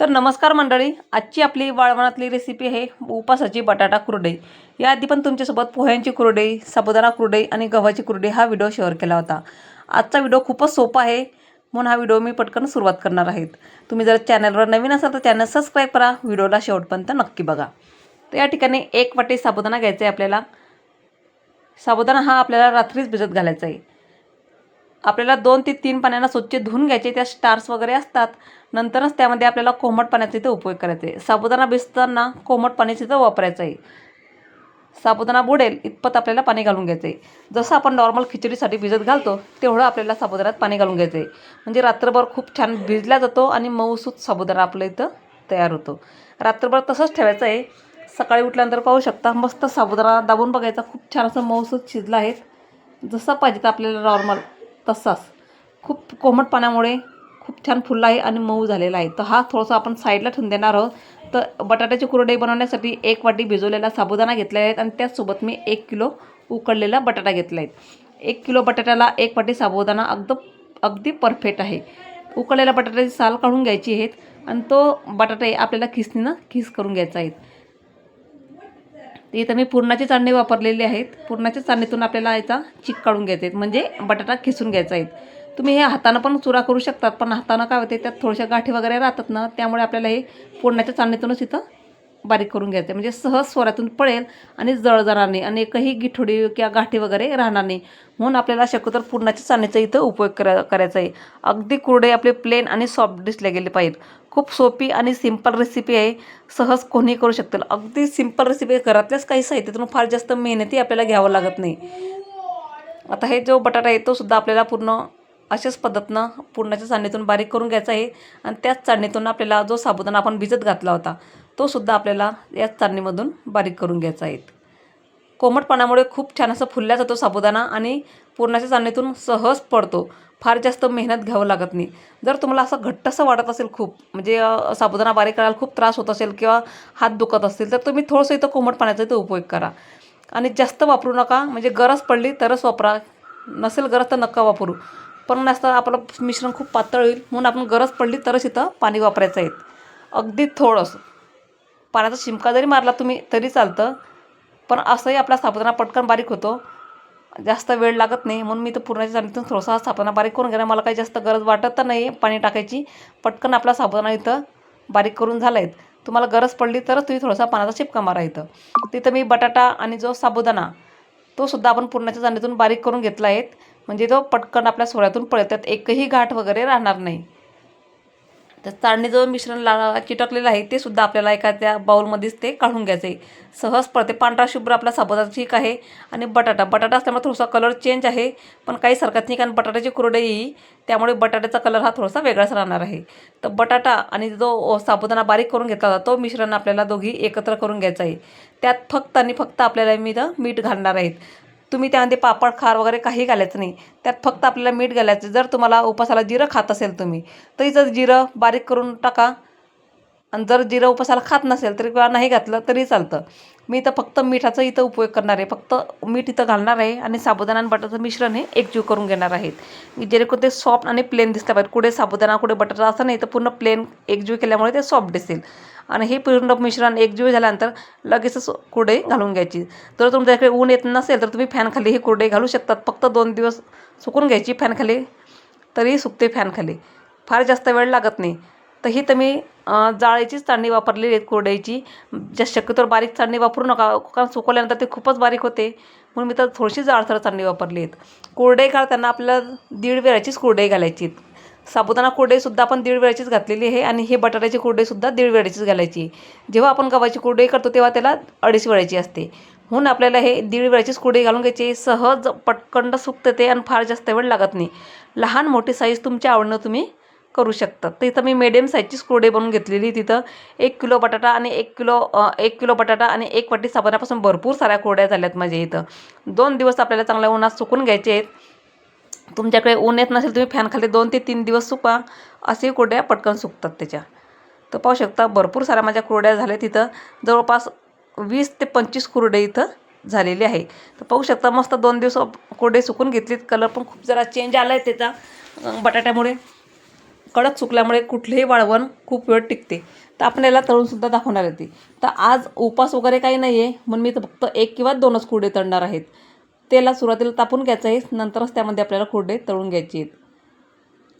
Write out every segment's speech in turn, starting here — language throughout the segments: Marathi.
तर नमस्कार मंडळी आजची आपली वाळवणातली रेसिपी आहे उपासाची बटाटा कुरडई. याआधी पण तुमच्यासोबत पोह्यांची कुरडई साबुदाणा कुरडई आणि गव्हाची कुरडई हा व्हिडिओ शेअर केला होता. आजचा व्हिडिओ खूपच सोपा आहे म्हणून हा व्हिडिओ मी पटकन सुरुवात करणार आहेत. तुम्ही जर चॅनलवर नवीन असाल तर चॅनल सबस्क्राईब करा व्हिडिओला शेवटपर्यंत नक्की बघा. तर या ठिकाणी एक वाटी साबुदाणा घ्यायचा आहे आपल्याला. साबुदाणा हा आपल्याला रात्रीच भिजत घालायचा आहे. आपल्याला दोन ते तीन पाण्यानं स्वच्छ धुवून घ्यायचे त्या स्टार्स वगैरे असतात. नंतरच त्यामध्ये आपल्याला कोमट पाण्याचा इथं उपयोग करायचा आहे. साबुदाणा भिजताना कोमट पाण्याची इथं वापरायचं आहे. साबुदाणा बुडेल इतपत आपल्याला पाणी घालून घ्यायचं आहे. जसं आपण नॉर्मल खिचडीसाठी भिजत घालतो तेवढं आपल्याला साबुदाण्यात पाणी घालून घ्यायचं आहे. म्हणजे रात्रभर खूप छान भिजला जातो आणि मऊसूत साबुदाणा आपल्या इथं तयार होतो. रात्रभर तसंच ठेवायचं आहे. सकाळी उठल्यानंतर पाहू शकता मस्त साबुदाणा दाबून बघायचा. खूप छान असं मऊसूत शिजला आहे. जसं पाहिजे तर आपल्याला नॉर्मल तसाच. खूप कोमट पाण्यामुळे खूप छान फुलला आहे आणि मऊ झालेला आहे. तर हा थोडासा आपण साईडला ठेवून देणार आहोत. तर बटाट्याची कुरडई बनवण्यासाठी एक वाटी भिजवलेला साबुदाणा घेतला आहे आणि त्याचसोबत मी एक किलो उकडलेला बटाटा घेतला आहे एक किलो बटाट्याला एक वाटी साबुदाणा अगदी अगदी परफेक्ट आहे. उकडलेल्या बटाट्याची साल काढून घ्यायची आहेत आणि तो बटाटा आपल्याला खिसणीनं खिस करून घ्यायचा आहे. इथं मी पुरणाची चाळणी वापरलेली आहेत. पुरणाच्या चाळणीतून आपल्याला याचा चिक काढून घ्यायचे आहेत म्हणजे बटाटा खिसून घ्यायचा आहे. तुम्ही हे हातानं पण चुरा करू शकतात पण हातानं काय होते त्यात थोड्याशा गाठी वगैरे राहतात ना त्यामुळे आपल्याला हे पुरणाच्या चांदणीतूनच इथं बारीक करून घ्यायचं आहे म्हणजे सहज स्वरातून पळेल आणि जळ जाणार नाही आणि एकही गिठोडी किंवा गाठी वगैरे राहणार नाही. म्हणून आपल्याला शक्यतो पुरणाच्या चांदणीचा इथं उपयोग करा करायचा आहे अगदी कुरडे आपले प्लेन आणि सॉफ्ट दिसले गेले पाहिजेत. खूप सोपी आणि सिंपल रेसिपी आहे. सहज कोणी करू शकतील. अगदी सिंपल रेसिपी आहे घरातल्याच काही साहित्यातून फार जास्त मेहनती आपल्याला घ्यावं लागत नाही. आता हे जो बटाटा आहे तो सुद्धा आपल्याला पूर्ण अशाच पद्धतीनं पुरणाच्या चाळणीतून बारीक करून घ्यायचं आहे. आणि त्याच चाळणीतून आपल्याला जो साबुदाणा आपण भिजत घातला होता तो सुद्धा आपल्याला याच चाळणीमधून बारीक करून घ्यायचा आहे. कोमट पाण्यामुळे खूप छान असं फुलल्या जातो साबुदाणा आणि पुरणाच्या चाळणीतून सहज पडतो. फार जास्त मेहनत घ्यावं लागत नाही. जर तुम्हाला असं घट्टसं वाटत असेल खूप म्हणजे साबुदाणा बारीक करायला खूप त्रास होत असेल किंवा हात दुखत असतील तर तुम्ही थोडंसं इथं कोमट पाण्याचा इथं उपयोग करा. आणि जास्त वापरू नका म्हणजे गरज पडली तरच वापरा. नसेल गरज तर नका वापरू. पण नसतं आपलं मिश्रण खूप पातळ होईल. म्हणून आपण गरज पडली तरच इथं पाणी वापरायचं आहे. अगदी थोडंसं. पाण्याचा शिमका जरी मारला तुम्ही तरी चालतं. पण असंही आपला साबुदाणा पटकन बारीक होतो. जास्त वेळ लागत नाही. म्हणून मी तर पुरणाच्या चाळणीतून थोडासा साबुदाणा बारीक करून घेणार. मला काही जास्त गरज वाटत तर नाही पाणी टाकायची. पटकन आपला साबुदाणा इथं बारीक करून झाला आहेत तुम्हाला गरज पडली तरच तुम्ही थोडासा पाण्याचा शिपका मारा इथं. तिथं मी बटाटा आणि जो साबुदाणा तो सुद्धा आपण पुरणाच्या चाळणीतून बारीक करून घेतला आहे. म्हणजे तो पटकन आपल्या सोळ्यातून पळतात एकही गाठ वगैरे राहणार नाही. तर चाळणी जो मिश्रण ला चिटकलेलं आहे ते सुद्धा आपल्याला एखाद्या बाऊलमध्येच ते काढून घ्यायचं आहे सहज पडते पांढरा शुभ्र आपला साबुदाणा ठीक आहे आणि बटाटा. बटाटा असल्यामुळे थोडासा कलर चेंज आहे पण काही सरकत नाही कारण बटाट्याची कुरडे येईल त्यामुळे बटाट्याचा कलर हा थोडासा वेगळाच राहणार आहे. तर बटाटा आणि जो साबुदाणा बारीक करून घेतला होता तो मिश्रण आपल्याला दोघी एकत्र करून घ्यायचा आहे त्यात फक्त आणि फक्त आपल्याला मी मीठ घालणार आहेत. तुम्ही त्यामध्ये पापड खार वगैरे काही घालायचं नाही. त्यात फक्त आपल्याला मीठ घालायचं जर तुम्हाला उपासाला जिरं खात असेल तुम्ही तरी जर जिरं बारीक करून टाका. आणि जर जिरं उपासाला खात नसेल तरी किंवा नाही घातलं तरी चालतं. मी इथं फक्त मिठाचा इथं उपयोग करणार आहे. फक्त मीठ इथं घालणार आहे आणि साबुदाणा आणि बटरचं मिश्रण हे एकजीव करून घेणार आहेत. जेणेकरून ते सॉफ्ट आणि प्लेन दिसलं पाहिजे कुठे साबुदाणा कुठे बटाटा असं नाही तर पूर्ण प्लेन एकजीव केल्यामुळे ते सॉफ्ट दिसेल. आणि हे पूर्ण मिश्रण एकजीव झाल्यानंतर लगेचच कुरडई घालून घ्यायची. जर तुमच्याकडे ऊन येत नसेल तर तुम्ही फॅनखाली ही कुरडई घालू शकतात. फक्त दोन दिवस सुकून घ्यायची फॅनखाली तरी सुकते फॅनखाली फार जास्त वेळ लागत नाही. तर ही तर मी जाळीचीच चाळणी वापरलेली आहे कुरडईची. ज्या शक्यतोवर बारीक चाळणी वापरू नका कारण सुकवल्यानंतर ते खूपच बारीक होते. म्हणून मी तर थोडीशी जाळसर चाळणी वापरली आहेत. कुरडई घालताना आपल्याला दीड वेळाचीच कुरडई घालायची साबुदाणा कोरडेसुद्धा आपण दीड वेळेचीच घातलेली आहे आणि हे बटाट्याची कोरडेसुद्धा दीड वेळेचीच घालायची. जेव्हा आपण गव्हाची कुरडई करतो तेव्हा त्याला अडीच वेळाची असते. म्हणून आपल्याला हे दीड वेळाचीच कुरडई घालून घ्यायची. सहज पटकंड सुकते ते आणि फार जास्त वेळ लागत नाही. लहान मोठी साईज तुमच्या आवडीनं तुम्ही करू शकतात तर इथं मी मिडियम साईजचीच कुरडई बनवून घेतलेली तिथं एक किलो बटाटा आणि एक किलो एक किलो बटाटा आणि एक वाटी साबणापासून भरपूर साऱ्या कुरड्या झाल्यात माझ्या इथं. दोन दिवस आपल्याला चांगल्या उन्हात सुकून घ्यायचे आहेत. तुमच्याकडे ऊन येत नसेल तुम्ही फॅनखाली दोन ते तीन दिवस सुका असे कुरड्या पटकन सुकतात त्याच्या. तर पाहू शकता भरपूर साऱ्या माझ्या कुरड्या झाल्या तिथं. जवळपास वीस ते पंचवीस कुरडे इथं झालेली आहे. तर पाहू शकता मस्त दोन दिवस कुरडे सुकून घेतलीत. कलर पण खूप जरा चेंज आला आहे त्याचा बटाट्यामुळे. कडक सुकल्यामुळे कुठलेही वाळवण खूप वेळ टिकते. तर आपण याला तळूनसुद्धा दाखवणार आहे ती. तर आज उपास वगैरे काही नाही आहे म्हणून मी तर फक्त एक किंवा दोनच कुरडे तळणार आहेत. तेला सुरुवातीला तापून घ्यायचं आहे नंतरच त्यामध्ये आपल्याला कुरडे तळून घ्यायचे आहेत.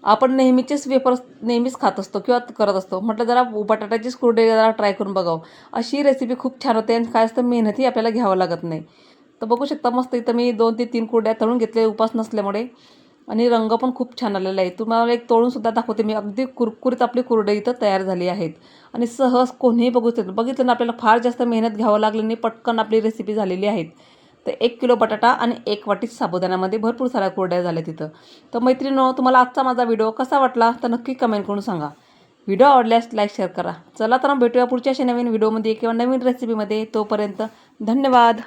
आपण नेहमीचेच वेफर्स नेहमीच खात असतो किंवा करत असतो. म्हटलं जरा बटाट्याचीच कुरडे जरा ट्राय करून बघावं. अशी रेसिपी खूप छान होते आणि काय असतं मेहनतही आपल्याला घ्यावं लागत नाही. तर बघू शकता मस्त इथं मी दोन ते तीन कुरड्या तळून घेतले उपास नसल्यामुळे. आणि रंग पण खूप छान आलेला आहे. तुम्हाला एक तळूनसुद्धा दाखवते मी. अगदी कुरकुरीत आपली कुरडे इथं तयार झाली आहेत. आणि सहज कोणीही बघू शकतो बघितलं ना आपल्याला फार जास्त मेहनत घ्यावं लागली नाही. पटकन आपली रेसिपी झालेली आहेत. तर एक किलो बटाटा आणि एक वाटी साबुदाण्यामध्ये भरपूर साऱ्या कोरड्या झाल्या तिथं. तर मैत्रिणीनो तुम्हाला आजचा माझा व्हिडिओ कसा वाटला तर नक्की कमेंट करून सांगा. व्हिडिओ आवडल्यास लाईक शेअर करा. चला तर मग भेटूया पुढच्या अशा नवीन व्हिडिओमध्ये किंवा नवीन रेसिपीमध्ये तोपर्यंत धन्यवाद.